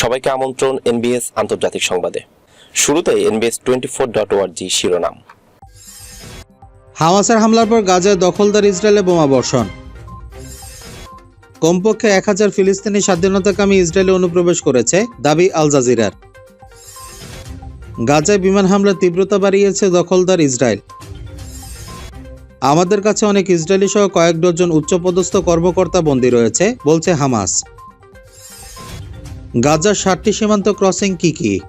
সবাইকে আমন্ত্রণ এনবিএস আন্তর্জাতিক সংবাদে। শুরুতে এনবিএস টোয়েন্টি ফোর ডট ওয়ার্জি শিরোনাম। হামাসের হামলার পর গাজায় দখলদার ইসরায়েলে বোমা বর্ষণ। কমপক্ষে এক হাজার ফিলিস্তিনি স্বাধীনতাকামী ইসরায়েলে অনুপ্রবেশ করেছে দাবি আল জাজিরার। গাজায় বিমান হামলার তীব্রতা বাড়িয়েছে দখলদার ইসরায়েল। আমাদের কাছে অনেক ইসরায়েলি সহ কয়েক ডজন উচ্চপদস্থ কর্মকর্তা বন্দী রয়েছে, বলছে হামাস। গাজার সাতটি সীমান্ত ক্রসিং কি কি?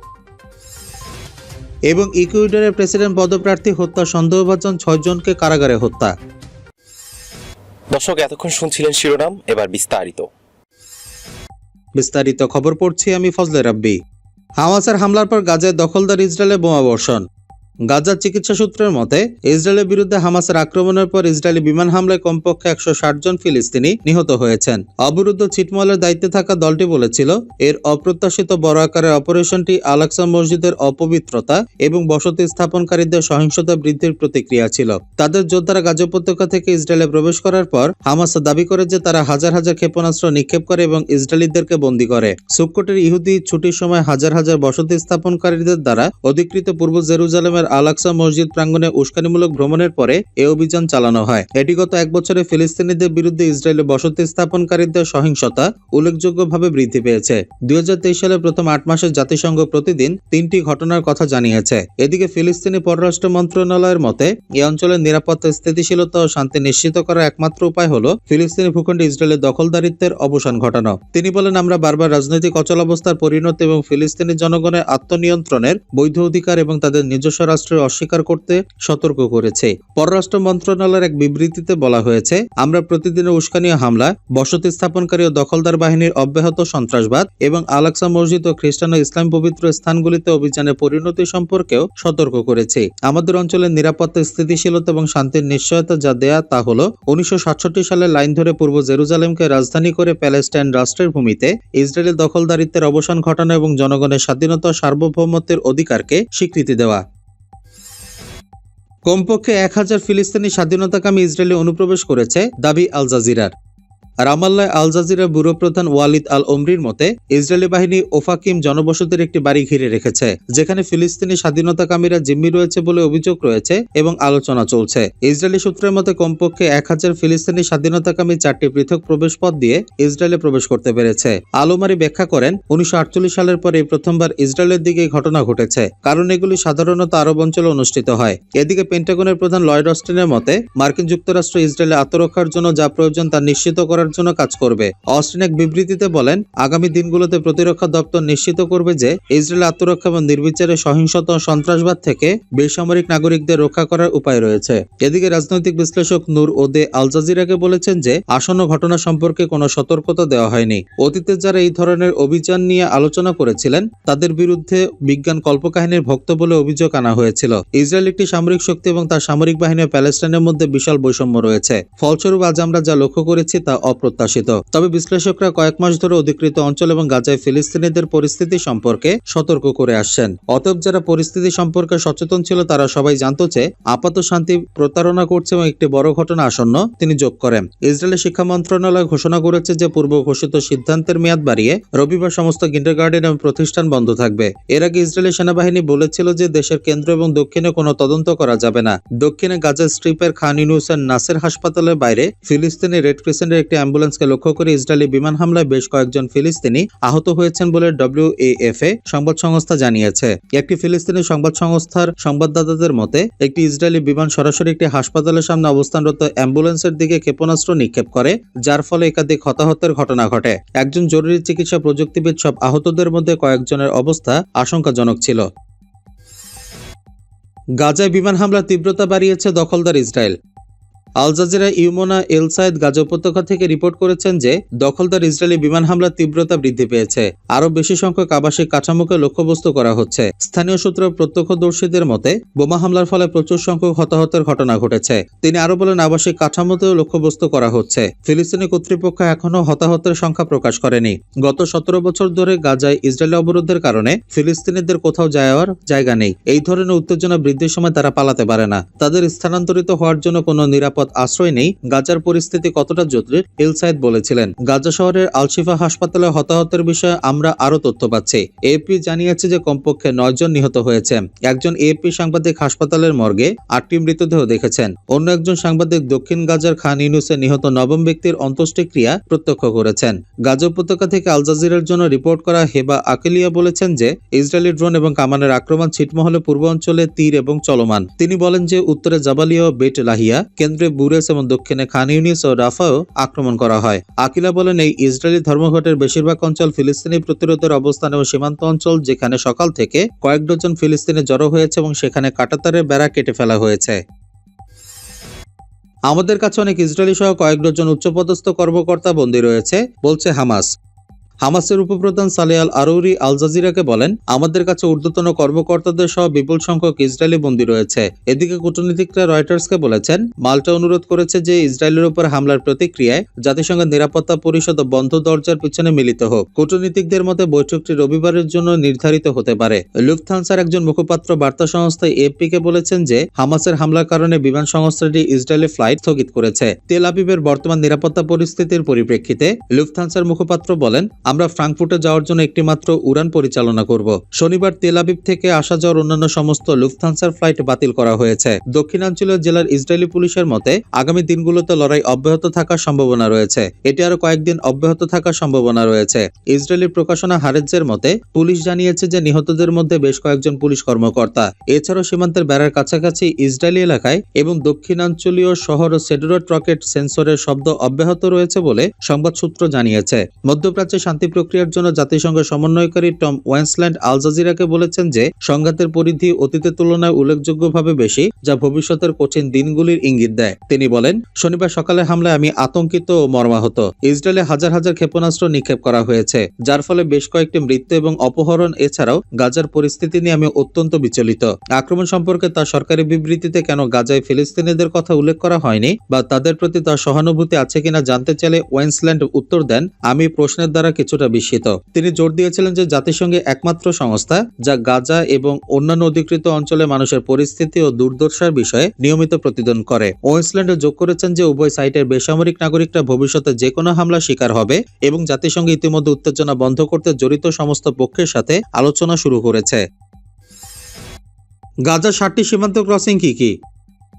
এবং ইকুয়েডরের প্রেসিডেন্ট পদপ্রার্থী হত্যা সন্দেহভাজন ছয়জনকে কারাগারে হত্যা। দর্শক এতক্ষণ শুনছিলেন শিরোনাম এবার বিস্তারিত। বিস্তারিত খবর পড়ছি আমি ফজলে রাব্বি। হামাসের হামলার পর গাজায় দখলদার ইসরায়েলে বোমা বর্ষণ। গাজার চিকিৎসা সূত্রের মতে, ইসরায়েলের বিরুদ্ধে হামাসের আক্রমণের পর ইসরায়েলি বিমান হামলায় কমপক্ষে একশো ষাট জন ফিলিস্তিনি নিহত হয়েছেন। অবরুদ্ধ ছিটমহলের দায়িত্বে থাকা দলটি বলেছিল, এর অপ্রত্যাশিত বড় আকারের অপারেশনটি আলাক্সা মসজিদের অপবিত্রতা এবং বসতি স্থাপনকারীদের সহিংসতা বৃদ্ধির প্রতিক্রিয়া ছিল। তাদের যোদ্ধারা গাজা উপত্যকা থেকে ইসরায়েলে প্রবেশ করার পর হামাস দাবি করে যে তারা হাজার হাজার ক্ষেপণাস্ত্র নিক্ষেপ করে এবং ইসরায়েলিদেরকে বন্দী করে। সুক্কটের ইহুদি ছুটির সময় হাজার হাজার বসতি স্থাপনকারীদের দ্বারা অধিকৃত পূর্ব জেরুজালেমের আলাক্সা মসজিদ প্রাঙ্গণে উস্কানিমূলক ভ্রমণের পরে এ অভিযান চালানো হয়। এটি গত এক বছরে ফিলিস্তিনিদের বিরুদ্ধে ইসরায়েলে বসতি স্থাপনকারীদের সহিংসতা উল্লেখযোগ্যভাবে বৃদ্ধি পেয়েছে। দুই সালে প্রথম আট মাসে জাতিসংঘ প্রতিদিন তিনটি ঘটনার কথা জানিয়েছে। এদিকে ফিলিস্তিনি পররাষ্ট্র মন্ত্রণালয়ের মতে এই অঞ্চলের নিরাপত্তা, স্থিতিশীলতা ও শান্তি নিশ্চিত করার একমাত্র উপায় হলো ফিলিস্তিনি ভূখণ্ডে ইসরায়েলের দখলদারিত্বের অবসান ঘটানো। তিনি বলেন, আমরা বারবার রাজনৈতিক অচলাবস্থার পরিণতি এবং ফিলিস্তিনি জনগণের আত্মনিয়ন্ত্রণের বৈধ অধিকার এবং তাদের নিজস্ব রাষ্ট্রের অস্বীকার করতে সতর্ক করেছে। পররাষ্ট্র মন্ত্রণালয়ের এক বিবৃতিতে বলা হয়েছে, আমরা প্রতিদিনের উস্কানীয় হামলা, বসতি স্থাপনকারী ও দখলদার বাহিনীর অব্যাহত সন্ত্রাসবাদ এবং আলাক্সা মসজিদ ও খ্রিস্টান ও ইসলাম পবিত্র স্থানগুলিতে অভিযানের পরিণতি সম্পর্কেও সতর্ক করেছে। আমাদের অঞ্চলের নিরাপত্তা, স্থিতিশীলতা এবং শান্তির নিশ্চয়তা যা দেয়া তা হলো, উনিশশো সালের লাইন ধরে পূর্ব জেরুজালেমকে রাজধানী করে প্যালেস্টাইন রাষ্ট্রের ভূমিতে ইসরায়েলের দখলদারিত্বের অবসান ঘটানো এবং জনগণের স্বাধীনতা, সার্বভৌমত্বের অধিকারকে স্বীকৃতি দেওয়া। কমপক্ষে এক হাজার ফিলিস্তিনি স্বাধীনতাকামী ইসরায়েলে অনুপ্রবেশ করেছে দাবি আল জাজিরার। রামাল্লায় আল জাজিরা ব্যুরো প্রধান ওয়ালিদ আল ওমরির মতে, ইসরায়েলি বাহিনী ওফাকিম জনবসতির একটি বাড়ি ঘিরে রেখেছে, যেখানে ফিলিস্তিনি স্বাধীনতাকামীরা জিম্মি রয়েছে বলে অভিযোগ রয়েছে এবং আলোচনা চলছে। ইসরায়েলি সূত্রের মতে, কমপক্ষে এক হাজার ফিলিস্তিনি স্বাধীনতাকামী চারটি পৃথক প্রবেশ পথ দিয়ে ইসরায়েলে প্রবেশ করতে পেরেছে। আলোমারি ব্যাখ্যা করেন, উনিশশো আটচল্লিশ সালের পরে প্রথমবার ইসরায়েলের দিকে ঘটনা ঘটেছে, কারণ এগুলি সাধারণত আরব অঞ্চলে অনুষ্ঠিত হয়। এদিকে পেন্টাগনের প্রধান লয়েড অস্টিনের মতে, মার্কিন যুক্তরাষ্ট্র ইসরায়েলে আত্মরক্ষার জন্য যা প্রয়োজন তা নিশ্চিত করার জন্য কাজ করবে। অস্টিন এক বিবৃতিতে বলেন, আগামী দিনগুলোতে প্রতিরক্ষা দপ্তর নিশ্চিত করবে যে ইসরায়েল আত্মরক্ষা এবং নির্বিচারে সহিংসতা ও সন্ত্রাসবাদ থেকে বেসামরিক নাগরিকদের রক্ষা করার উপায় রয়েছে। এদিকে রাজনৈতিক বিশ্লেষক নূর ওদে আল জাজিরাকে বলেছেন যে, আসন্ন ঘটনা সম্পর্কে কোনো সতর্কতা দেওয়া হয়নি। অতীতে যারা এই ধরনের অভিযান নিয়ে আলোচনা করেছিলেন, তাদের বিরুদ্ধে বিজ্ঞান কল্পকাহিনীর ভক্ত বলে অভিযোগ আনা হয়েছিল। ইসরায়েল একটি সামরিক শক্তি এবং তার সামরিক বাহিনী প্যালেস্টাইনের মধ্যে বিশাল বৈষম্য রয়েছে। ফলস্বরূপ আজ আমরা যা লক্ষ্য করেছি তা অপ্রত্যাশিত। তবে বিশ্লেষকরা কয়েক মাস ধরে অধিকৃত অঞ্চল এবং গাজায় ফিলিস্তিনিদের পরিস্থিতি সম্পর্কে সতর্ক করে আসছেন। অতএব যারা পরিস্থিতি সম্পর্কে সচেতন ছিল, তারা সবাই জানত যে আপাত শান্তি প্রতারণা করছে এবং একটি বড় ঘটনা আসন্ন তিনি যোগ করেন। ইসরায়েলের শিক্ষা মন্ত্রণালয় ঘোষণা করেছে যে পূর্ব ঘোষিত সিদ্ধান্তের মেয়াদ বাড়িয়ে রবিবার সমস্ত কিন্ডারগার্ডেন এবং প্রতিষ্ঠান বন্ধ থাকবে। এর আগে ইসরায়েলি সেনাবাহিনী বলেছিল যে দেশের কেন্দ্র এবং দক্ষিণে কোনো তদন্ত করা যাবে না। দক্ষিণে গাজা স্ট্রিপের খান ইউনুসের নাসের হাসপাতালের বাইরে ফিলিস্তিনি রেড ক্রিসেন্টের একটি অ্যাম্বুলেন্সকে লক্ষ্য করে ইসরায়েলি বিমান হামলায় বেশ কয়েকজন ফিলিস্তিনি আহত হয়েছেন বলে ডব্লিউএএফএ সংবাদ সংস্থা জানিয়েছে। একটি ফিলিস্তিনি সংবাদ সংস্থার সংবাদদাতাদের মতে, একটি ইসরায়েলি বিমান সরাসরি একটি হাসপাতালের সামনে অবস্থানরত অ্যাম্বুলেন্সের দিকে ক্ষেপণাস্ত্র নিক্ষেপ করে, যার ফলে একাধিক হতাহতের ঘটনা ঘটে। একজন জরুরি চিকিৎসা প্রযুক্তিবিদ সব আহতদের মধ্যে কয়েকজনের অবস্থা আশঙ্কাজনক ছিল। গাজায় বিমান হামলার তীব্রতা বাড়িয়েছে দখলদার Israel. Al Jazeera, Youmna, El Sayed Gaza উপত্যকা থেকে রিপোর্ট করেছেন যে দখলদার ইসরায়েলি বিমান হামলার তীব্রতা বৃদ্ধি পেয়েছে। আরও বেশি সংখ্যক আবাসিক কাঠামোকে লক্ষ্যবস্তু করা হচ্ছে। স্থানীয় সূত্র প্রত্যক্ষদর্শীদের মতে, বোমা হামলার ফলে প্রচুর সংখ্যক হতাহতের ঘটনা ঘটেছে। তিনি আরও বলেন, আবাসিক কাঠামোতেও লক্ষ্যবস্তু করা হচ্ছে। ফিলিস্তিনি কর্তৃপক্ষ এখনও হতাহতের সংখ্যা প্রকাশ করেনি। গত সতেরো বছর ধরে গাজায় ইসরায়েলি অবরোধের কারণে ফিলিস্তিনিদের কোথাও যাওয়ার জায়গা নেই। এই ধরনের উত্তেজনা বৃদ্ধির সময় তারা পালাতে পারে না। তাদের স্থানান্তরিত হওয়ার জন্য কোনো নিরাপদ নিরাপদ আশ্রয় নেই, গাজার পরিস্থিতি কতটা জটিল ইলসাইদ বলেছিলেন। গাজা শহরের আলশিফা হাসপাতালে হতাহতের বিষয়ে আমরা আরও তথ্য পাচ্ছি। এএপি জানিয়েছে যে কমপক্ষে নয়জন নিহত হয়েছে। একজন এএপি সাংবাদিক হাসপাতালের মর্গে, আটটি মৃতদেহ দেখেছেন। অন্য একজন সাংবাদিক দক্ষিণ গাজার খান ইউনুসে নিহত নবম ব্যক্তির অন্ত্যেষ্টিক্রিয়া প্রত্যক্ষ করেছেন। গাজা উপত্যকা থেকে আল জাজিরার জন্য রিপোর্ট করা হেবা আকেলিয়া বলেছেন যে, ইসরায়েলি ড্রোন এবং কামানের আক্রমণ ছিটমহলে পূর্ব অঞ্চলে তীর এবং চলমান। তিনি বলেন যে, উত্তরে জাবালিয়া বেট লাহিয়া, কেন্দ্রে বুরেস এবং দক্ষিণে খান ইউনিস ও রাফাও আক্রমণ করা হয়। আকিলা বলেন, এই ইসরায়েলি ধর্মঘটের বেশিরভাগ অঞ্চল ফিলিস্তিনি প্রতিরোধের অবস্থান এবং সীমান্ত অঞ্চল, যেখানে সকাল থেকে কয়েক ডজন ফিলিস্তিনি জড়ো হয়েছে এবং সেখানে কাটাতারের বেড়া কেটে ফেলা হয়েছে। আমাদের কাছে অনেক ইসরায়েলি সহ কয়েক ডজন উচ্চপদস্থ কর্মকর্তা বন্দী রয়েছে, বলছে হামাস। হামাসের উপপ্রধান সালে আল আরৌরি আল জাজিরাকে বলেন, আমাদের কাছে ঊর্ধ্বতন কর্মকর্তাদের সহ বিপুল সংখ্যক ইসরায়েলি বন্দী রয়েছে। এদিকে কূটনীতিকরা রয়টার্সকে বলেছেন, মাল্টা অনুরোধ করেছে যে ইসরায়েলের উপর হামলার প্রতিক্রিয়ায় জাতিসংঘের নিরাপত্তা পরিষদ বন্ধ দরজার পিছনে মিলিত হোক। কূটনীতিকদের মতে, বৈঠকটি রবিবারের জন্য নির্ধারিত হতে পারে। লুফথানসার একজন মুখপাত্র বার্তা সংস্থা এএফপি কে বলেছেন যে, হামাসের হামলার কারণে বিমান সংস্থাটি ইসরায়েলের ফ্লাইট স্থগিত করেছে। তেল আবিবের বর্তমান নিরাপত্তা পরিস্থিতির পরিপ্রেক্ষিতে লুফথানসার মুখপাত্র বলেন আমরা ফ্রাঙ্কফুটে যাওয়ার জন্য একটি মাত্র উড়ান পরিচালনা করব। শনিবার তেল আবিব থেকে আসা যাওয়ার অন্যান্য সমস্ত লুফথানসার ফ্লাইট বাতিল করা হয়েছে। দক্ষিণাঞ্চলীয় জেলার ইসরায়েলি পুলিশের মতে, আগামী দিনগুলোতে লড়াই অব্যাহত থাকার সম্ভাবনা রয়েছে। এটি আরও কয়েকদিন অব্যাহত থাকার সম্ভাবনা রয়েছে। ইসরায়েলি প্রকাশনা হারেজের মতে, পুলিশ জানিয়েছে যে নিহতদের মধ্যে বেশ কয়েকজন পুলিশ কর্মকর্তা। এছাড়াও সীমান্তের বেড়ার কাছাকাছি ইসরায়েলি এলাকায় এবং দক্ষিণাঞ্চলীয় শহর সেডরট রকেট সেন্সরের শব্দ অব্যাহত রয়েছে বলে সংবাদ সূত্র জানিয়েছে। মধ্যপ্রাচ্যে প্রক্রিয়ার জন্য জাতিসংঘের সমন্বয়কারী টম ওয়েন্সল্যান্ড আল জাজিরাকে বলেছেন যে, সংঘাতের পরিধি অতীতের তুলনায় উল্লেখযোগ্যভাবে বেশি, যা ভবিষ্যতের কঠিন দিনগুলির ইঙ্গিত দেয়। তিনি বলেন, শনিবার সকালে হামলায় আমি আতঙ্কিত ও মর্মাহত। ইসরায়েলে হাজার হাজার ক্ষেপণাস্ত্র নিক্ষেপ করা হয়েছে, যার ফলে বেশ কয়েকটি মৃত্যু এবং অপহরণ, এছাড়াও গাজার পরিস্থিতি নিয়ে আমি অত্যন্ত বিচলিত। আক্রমণ সম্পর্কে তার সরকারি বিবৃতিতে কেন গাজায় ফিলিস্তিনিদের কথা উল্লেখ করা হয়নি বা তাদের প্রতি তার সহানুভূতি আছে কিনা জানতে চাইলে ওয়েন্সল্যান্ড উত্তর দেন, আমি প্রশ্নের দ্বারা কিছুটা বিস্মিত। তিনি জোর দিয়েছিলেন যে জাতিসংঘে একমাত্র সংস্থা, যা গাজা এবং অন্যান্য অধিকৃত অঞ্চলে মানুষের পরিস্থিতি ও দুর্দশার বিষয়ে নিয়মিত প্রতিবেদন করে। ওয়েস্টল্যান্ডে যোগ করেছেন যে উভয় সাইটের বেসামরিক নাগরিকরা ভবিষ্যতে যে কোনো হামলা শিকার হবে এবং জাতিসংঘ ইতিমধ্যে উত্তেজনা বন্ধ করতে জড়িত সমস্ত পক্ষের সাথে আলোচনা শুরু করেছে। গাজার ষাটটি সীমান্ত ক্রসিং কি কি?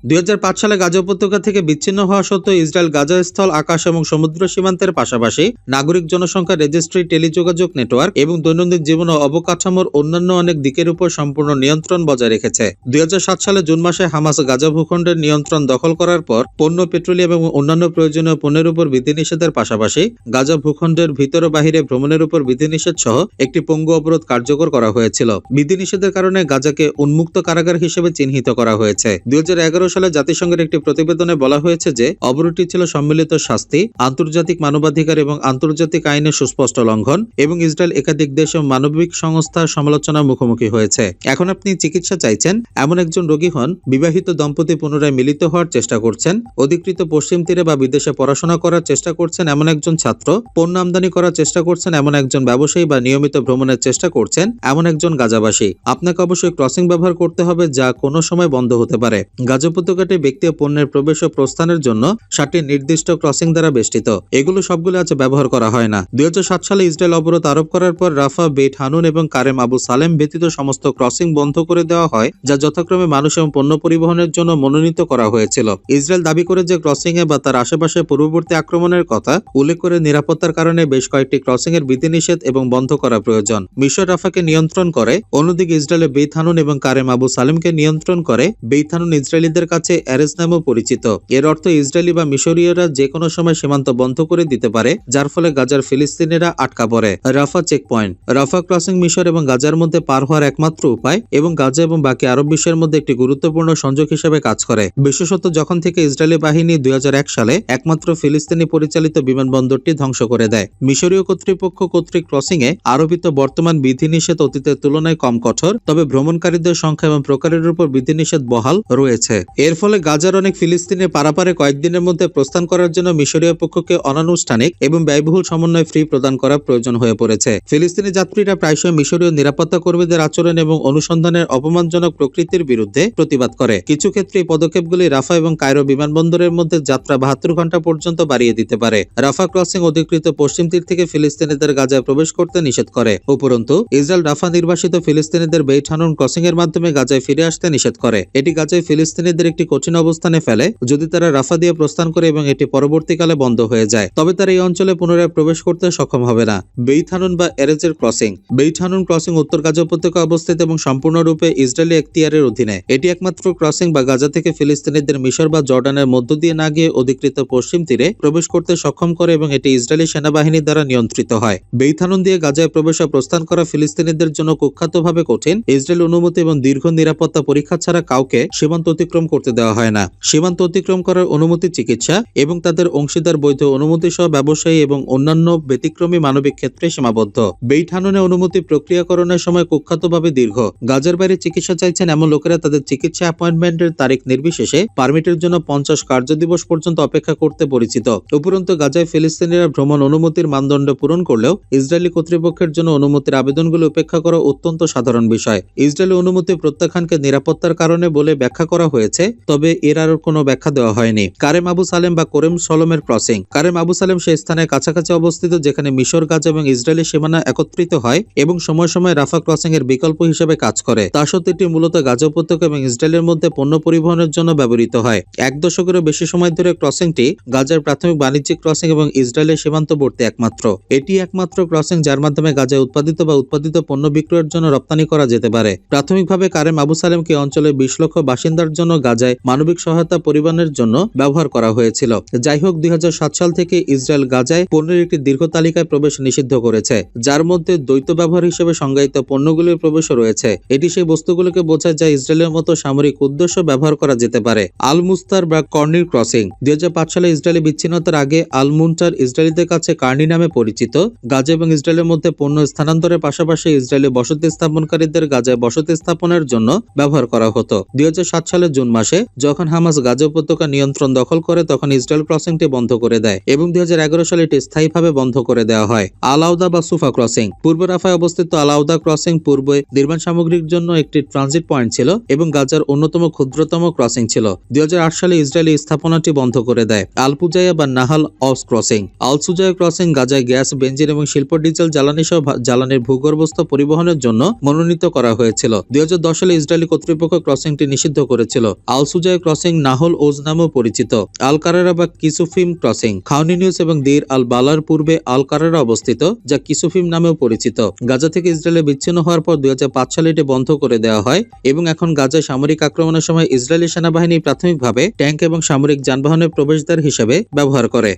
দুই হাজার পাঁচ সালে গাজা উপত্যকা থেকে বিচ্ছিন্ন হওয়া সত্ত্বেও ইসরায়েল গাজা স্থল, আকাশ এবং সমুদ্র সীমান্তের পাশাপাশি নাগরিক জনসংখ্যা রেজিস্ট্রি, টেলিযোগাযোগ নেটওয়ার্ক এবং দৈনন্দিন জীবন ও অবকাঠামোর অন্যান্য অনেক দিকের উপর সম্পূর্ণ নিয়ন্ত্রণ বজায় রেখেছে। দুই হাজার সাত সালে জুন মাসে হামাস গাজা ভূখণ্ডের নিয়ন্ত্রণ দখল করার পর পণ্য, পেট্রোলিয়াম এবং অন্যান্য প্রয়োজনীয় পণ্যের উপর বিধিনিষেধের পাশাপাশি গাজা ভূখণ্ডের ভিতর বাহিরে ভ্রমণের উপর বিধিনিষেধ সহ একটি পঙ্গু অবরোধ কার্যকর করা হয়েছিল। বিধিনিষেধের কারণে গাজাকে উন্মুক্ত কারাগার হিসেবে চিহ্নিত করা হয়েছে। দুই হাজার এগারো সালে জাতিসংঘের একটি প্রতিবেদনে বলা হয়েছে যে, অবরোধটি ছিল সম্মিলিত শাস্তি, আন্তর্জাতিক মানবাধিকার এবং আন্তর্জাতিক আইনের সুস্পষ্ট লঙ্ঘন এবং ইসরায়েল একাধিক দেশ ও মানবিক সংস্থার সমালোচনার মুখোমুখি হয়েছে। এখন আপনি চিকিৎসা চাইছেন, এমন একজন রোগী হন, বিবাহিত দম্পতি পুনরায় মিলিত হওয়ার চেষ্টা করছেন, অধিকৃত পশ্চিম তীরে বা বিদেশে পড়াশোনা করার চেষ্টা করছেন এমন একজন ছাত্র, পণ্য আমদানি করার চেষ্টা করছেন এমন একজন ব্যবসায়ী বা নিয়মিত ভ্রমণের চেষ্টা করছেন এমন একজন গাজাবাসী। আপনাকে অবশ্যই ক্রসিং ব্যবহার করতে হবে যা কোনো সময় বন্ধ হতে পারে। গাজা উপত্যকাটি ব্যক্তি ও পণ্যের প্রবেশ ও প্রস্থানের জন্য সাতটি নির্দিষ্ট ক্রসিং দ্বারা বেষ্টিত। এগুলো সবগুলো আজ ব্যবহার করা হয় না। দুই সালে ইসরায়েল অবরোধ আরোপ করার পর রাফা বেট হানুন এবং কারেম আবু সালেম ব্যতীত সমস্ত ক্রসিং বন্ধ করে দেওয়া হয়, যা যথাক্রমে মানুষ এবং পণ্য পরিবহনের জন্য মনোনীত করা হয়েছিল। ইসরায়েল দাবি করে যে ক্রসিং এ বা তার আশেপাশে পূর্ববর্তী আক্রমণের কথা উল্লেখ করে নিরাপত্তার কারণে বেশ কয়েকটি ক্রসিং এর বিধিনিষেধ এবং বন্ধ করা প্রয়োজন। মিশর রাফাকে নিয়ন্ত্রণ করে, অন্যদিকে ইসরায়েলে বেইত হানুন এবং কারেম আবু সালেমকে নিয়ন্ত্রণ করে বেইত হানুন ইসরায়েলিদের কাছে অ্যারেস নামেও পরিচিত। এর অর্থ ইসরায়েলি বা মিশরীয়রা যে কোনো সময় সীমান্ত বন্ধ করে দিতে পারে, যার ফলে গাজার ফিলিস্তিনিরা আটকা পড়ে। Rafah check point Rafah crossing মিশর এবং গাজার মধ্যে পার হওয়ার একমাত্র উপায় এবং গাজা এবং বাকি আরব বিশ্বের মধ্যে একটি গুরুত্বপূর্ণ সংযোগ হিসেবে কাজ করে। বিশেষত যখন থেকে ইসরায়েলি বাহিনী দুই হাজার এক সালে একমাত্র ফিলিস্তিনি পরিচালিত বিমানবন্দরটি ধ্বংস করে দেয়। মিশরীয় কর্তৃপক্ষ কর্তৃক ক্রসিং এ আরোপিত বর্তমান বিধিনিষেধ অতীতের তুলনায় কম কঠোর, তবে ভ্রমণকারীদের সংখ্যা এবং প্রকারের উপর বিধিনিষেধ বহাল রয়েছে। এর ফলে গাজার অনেক ফিলিস্তিনে পারাপারে কয়েকদিনের মধ্যে প্রস্থান করার জন্য মিশরীয় পক্ষকে অনানুষ্ঠানিক এবং ব্যয়বহুল সমন্বয় ফ্রি প্রদান করা প্রয়োজন হয়ে পড়েছে। ফিলিস্তিনি যাত্রীরা প্রায়শই মিশরীয় নিরাপত্তা কর্মীদের আচরণ এবং অনুসন্ধানের অপমানজনক প্রকৃতির বিরুদ্ধে প্রতিবাদ করে। কিছু ক্ষেত্রে এই পদক্ষেপগুলি রাফা এবং কায়রো বিমানবন্দরের মধ্যে যাত্রা বাহাত্তর ঘণ্টা পর্যন্ত বাড়িয়ে দিতে পারে। রাফা ক্রসিং অধিকৃত পশ্চিম তীর থেকে ফিলিস্তিনিদের গাজায় প্রবেশ করতে নিষেধ করে। উপরন্তু, ইসরায়েল রাফা নির্বাসিত ফিলিস্তিনিদের বেইট হানুন ক্রসিং এর মাধ্যমে গাজায় ফিরে আসতে নিষেধ করে। এটি গাজায় ফিলিস্তিনিদের একটি কঠিন অবস্থানে ফেলে, যদি তারা রাফা দিয়ে প্রস্থান করে এবং এটি পরবর্তীকালে বন্ধ হয়ে যায়, তবে তারা এই অঞ্চলে পুনরায় প্রবেশ করতে সক্ষম হবে না। বেইট হানুন বা এরেজের ক্রসিং। বেইট হানুন ক্রসিং উত্তর গাজা উপত্যকা অবস্থিত এবং সম্পূর্ণরূপে ইসরায়েলি এখতিয়ারের অধীনে। এটি একমাত্র ক্রসিং বা গাজা থেকে ফিলিস্তিনিদের মিশর বা জর্ডানের মধ্য দিয়ে না গিয়ে অধিকৃত পশ্চিম তীরে প্রবেশ করতে সক্ষম করে এবং এটি ইসরায়েলি সেনাবাহিনী দ্বারা নিয়ন্ত্রিত হয়। বেইথানুন দিয়ে গাজায় প্রবেশ ও প্রস্থান করা ফিলিস্তিনিদের জন্য কুখ্যাতভাবে কঠিন। ইসরায়েল অনুমতি এবং দীর্ঘ নিরাপত্তা পরীক্ষা ছাড়া কাউকে সীমান্ত অতিক্রম করতে দেওয়া হয় না। সীমান্ত অতিক্রম করার অনুমতি চিকিৎসা এবং তাদের অংশীদার বৈধ অনুমতি সহ ব্যবসায়ী এবং অন্যান্য ব্যতিক্রমী মানবিক ক্ষেত্রে সীমাবদ্ধ। বেইঠানুনে অনুমতি প্রক্রিয়াকরণের সময় কুখ্যাতভাবে দীর্ঘ। গাজার বাইরে চিকিৎসা চাইছেন এমন লোকেরা তাদের চিকিৎসা অ্যাপয়েন্টমেন্টের তারিখ নির্বিশেষে পারমিটের জন্য পঞ্চাশ কার্যদিবস পর্যন্ত অপেক্ষা করতে পরিচিত। উপরন্তু গাজায় ফিলিস্তিনিরা ভ্রমণ অনুমতির মানদণ্ড পূরণ করলেও ইসরায়েলি কর্তৃপক্ষের জন্য অনুমতির আবেদনগুলো উপেক্ষা করা অত্যন্ত সাধারণ বিষয়। ইসরায়েলি অনুমতি প্রত্যাখ্যানকে নিরাপত্তার কারণে বলে ব্যাখ্যা করা হয়েছে। তবে এর আর কোনো ব্যাখ্যা দেওয়া হয়নি। কারেম আবু সালেম বা কোরেম সলমের ক্রসিং কারেম আবু সালেম সেই স্থানের কাছাকাছি অবস্থিত, যেখানে মিশর গাজ এবং ইসরায়েলের সীমানা একত্রিত হয় এবং সময় সময় রাফা ক্রসিং এর বিকল্প হিসেবে কাজ করে। তা সত্ত্বেও এটি মূলত গাজা উপত্যকা এবং ইসরায়েলের মধ্যে পণ্য পরিবহনের জন্য ব্যবহৃত হয়। এক দশকেরও বেশি সময় ধরে ক্রসিংটি গাজার প্রাথমিক বাণিজ্যিক ক্রসিং এবং ইসরায়েলের সীমান্তবর্তী একমাত্র। এটি একমাত্র ক্রসিং যার মাধ্যমে গাজায় উৎপাদিত বা উৎপাদিত পণ্য বিক্রয়ের জন্য রপ্তানি করা যেতে পারে। প্রাথমিকভাবে কারেম আবু সালেমকে অঞ্চলের বিশ লক্ষ বাসিন্দার জন্য গাজায় মানবিক সহায়তা পরিবহনের জন্য ব্যবহার করা হয়েছিল। যাই হোক দুই হাজার সাত সাল থেকে ইসরায়েল গাজায় পণ্যের একটি দীর্ঘ তালিকায় প্রবেশ নিষিদ্ধ করেছে, যার মধ্যে দ্বৈত ব্যবহার হিসেবে সংজ্ঞায়িত পণ্যগুলির প্রবেশও রয়েছে। এটি সেই বস্তুগুলোকে বোঝায় যা ইসরায়েলের মতো সামরিক উদ্দেশ্য ব্যবহার করা যেতে পারে। আল মুস্তার বা কর্নির ক্রসিং। দুই হাজার পাঁচ সালে ইসরায়েলি বিচ্ছিন্নতার আগে আল মুন্টার ইসরায়েলিদের কাছে কার্নি নামে পরিচিত। গাজা এবং ইসরায়েলের মধ্যে পণ্য স্থানান্তরের পাশাপাশি ইসরায়েলি বসতি স্থাপনকারীদের গাজায় বসতি স্থাপনের জন্য ব্যবহার করা হতো। দুই সালের জুন মাসে, যখন হামাস গাজা উপত্যকা নিয়ন্ত্রণ দখল করে, তখন ইসরায়েল ক্রসিংটি বন্ধ করে দেয় এবং দুই হাজার এগারো সালে এটি স্থায়ীভাবে বন্ধ করে দেওয়া হয়। আলাউদা বা সুফা ক্রসিং। পূর্ব রাফায় অবস্থিত আলাউদা ক্রসিং পূর্বে নির্মাণ সামগ্রীর জন্য একটি ট্রানজিট পয়েন্ট ছিল এবং গাজার অন্যতম ক্ষুদ্রতম ক্রসিং ছিল। দুই হাজার আট সালে ইসরায়েলি স্থাপনাটি বন্ধ করে দেয়। আলপুজাইয়া বা Nahal Oz crossing. Al Shujaiya crossing গাজায় গ্যাস, বেঞ্জিন এবং শিল্প ডিজেল জ্বালানি সহ জ্বালানির ভূগর্ভস্থ পরিবহনের জন্য মনোনীত করা হয়েছিল। দুই হাজার দশ সালে ইসরায়েলি কর্তৃপক্ষ ক্রসিংটি নিষিদ্ধ করেছিল। আলসুজায় ক্রসিং নাহল ওজ নামেও পরিচিত। আল কারেরা বা কিসুফিম ক্রসিং। খাউনি নিউজ এবং দির আল বালার পূর্বে আল কারেরা অবস্থিত, যা কিসুফিম নামেও পরিচিত। গাজা থেকে ইসরায়েলে বিচ্ছিন্ন হওয়ার পর দুই সালে এটি বন্ধ করে দেওয়া হয় এবং এখন গাজায় সামরিক আক্রমণের সময় ইসরায়েলি সেনাবাহিনী প্রাথমিকভাবে ট্যাঙ্ক এবং সামরিক যানবাহনের প্রবেশদ্বার হিসেবে ব্যবহার করে।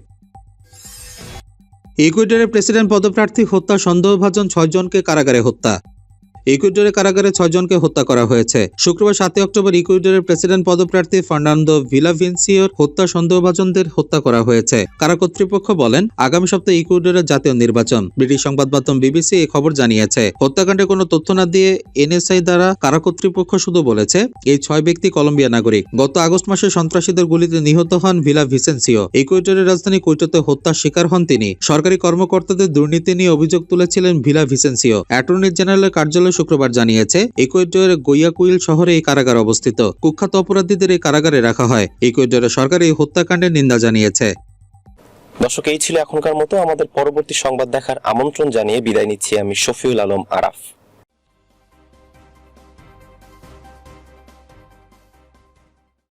ইকুয়েডরের প্রেসিডেন্ট পদপ্রার্থী হত্যা সন্দেহভাজন ছয়জনকে কারাগারে হত্যা। ইকুয়েডরের কারাগারে ছয়জনকে হত্যা করা হয়েছে। শুক্রবার সাতই অক্টোবর ইকুয়েডরের প্রেসিডেন্ট পদপ্রার্থী ফার্নান্দো ভিলাভিনসিওর হত্যা সন্দেহভাজনদের হত্যা করা হয়েছে। কারা কর্তৃপক্ষ বলেন, আগামী সপ্তাহে ইকুয়েডরের জাতীয় নির্বাচন। ব্রিটিশ সংবাদ মাধ্যম বিবিসি এই খবর জানিয়েছে। হত্যাকাণ্ডে কোনো তথ্য না দিয়ে এনএসআই দ্বারা কারা কর্তৃপক্ষ শুধু বলেছে, এই ছয় ব্যক্তি কলম্বিয়া নাগরিক। গত আগস্ট মাসে সন্ত্রাসীদের গুলিতে নিহত হন ভিলা ভিসেন্সিও ইকুয়েডরের রাজধানী কুইটোতে হত্যার শিকার হন তিনি। সরকারি কর্মকর্তাদের দুর্নীতি নিয়ে অভিযোগ তুলেছিলেন ভিলা ভিসেন্সিও অ্যাটর্নি জেনারেলের কার্যালয় শুক্রবার জানিয়েছে, ইকুয়েডরের গোয়াকুইল শহরে এই কারাগার অবস্থিত। কুখ্যাত অপরাধীদের এই কারাগারে রাখা হয়। ইকুয়েডরের সরকার এই হত্যাকাণ্ডের নিন্দা জানিয়েছে। দর্শক, এই ছিল এখনকার মতো। আমাদের পরবর্তী সংবাদ দেখার আমন্ত্রণ জানিয়ে বিদায় নিচ্ছি আমি শফিউল আলম আরাফ।